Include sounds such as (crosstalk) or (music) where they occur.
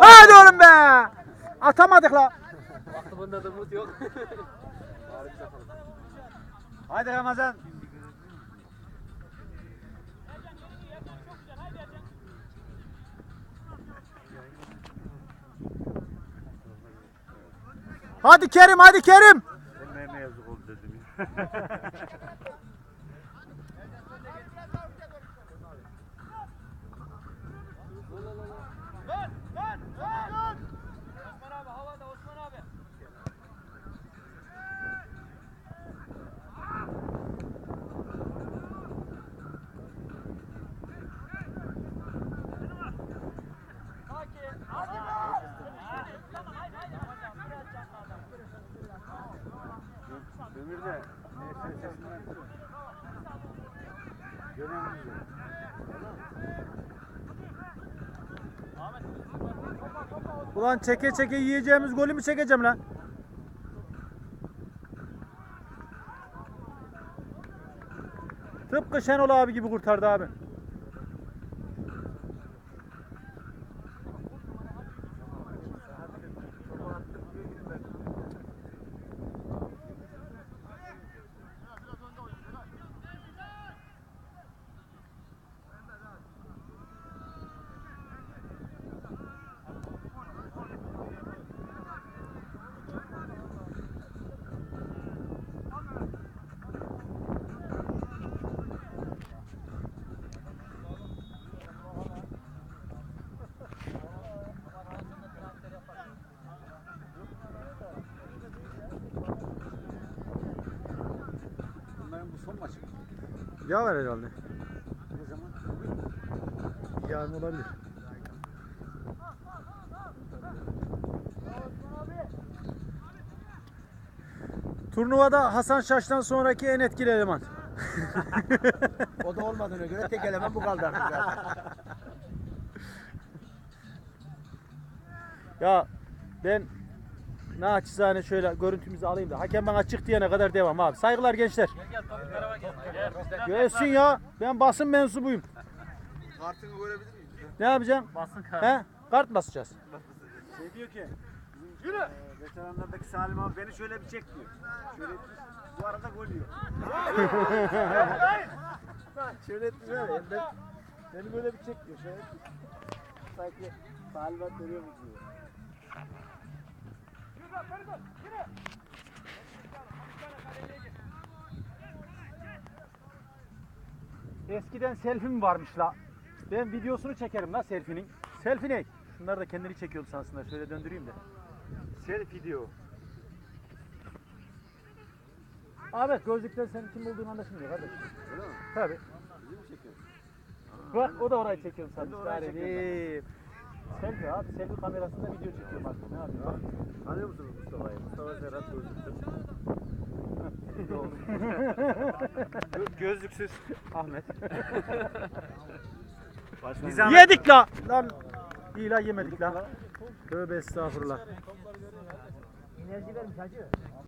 Hadi oğlum be. Atamadık la. Baktı bunda da mut yok. (laughs) Hadi Ramazan. Hadi Kerim, hadi Kerim. Emeğime yazık oldu dedim. (laughs) de göremiyor. Ulan çeke çeke yiyeceğimiz golü mü çekeceğim lan? Tıpkı Şenol abi gibi kurtardı abi. Son maçı. Ya var herhalde. Ne zaman? Yarın olabilir. Turnuvada Hasan Şaş'tan sonraki en etkili eleman. O da olmadığına göre tek eleman bu kaldı artık zaten. Ya ben naçizane şöyle görüntümüzü alayım da hakem bana çık diyene kadar devam abi. Saygılar gençler. Gel gel topuk tarafa gel. Gel bizden. Gelsin ya. Ben basın mensubuyum. Kartını görebilir miyim? Ne yapacaksın? Basın kar. He? Kart basacağız. Şey diyor ki. Yürü. E, veteranlardaki Salim abi beni şöyle bir çek diyor. Şöyle bu arada gol diyor. Şöyle etmiyor ya. Ben, beni böyle bir çek diyor. Şöyle sanki talimat veriyormuş gibi. Eskiden selfie mi varmış la? Ben videosunu çekerim la selfie'nin. Selfie ne? Şunlar da kendini çekiyordu sansınlar. Şöyle döndüreyim de. Selfie diyor. Ahmet gözlükten senin kim olduğunu anlaşılmıyor kardeşim. Öyle mi? Tabii. Bizi mi çekiyorsun? Bak o da orayı çekiyorum Ben de orayı Garibi. Selfie abi. Selfie kamerasında video çekiyorum artık. Ne? Bak. Tanıyor musunuz Mustafa'yı? Mustafa Serhat gözlüktür. Gö- (laughs) Gözlüksüz Ahmet. (laughs) Başkan Yedik la. Lan. İyi la yemedik la. Tövbe estağfurullah. Enerji vermiş hacı.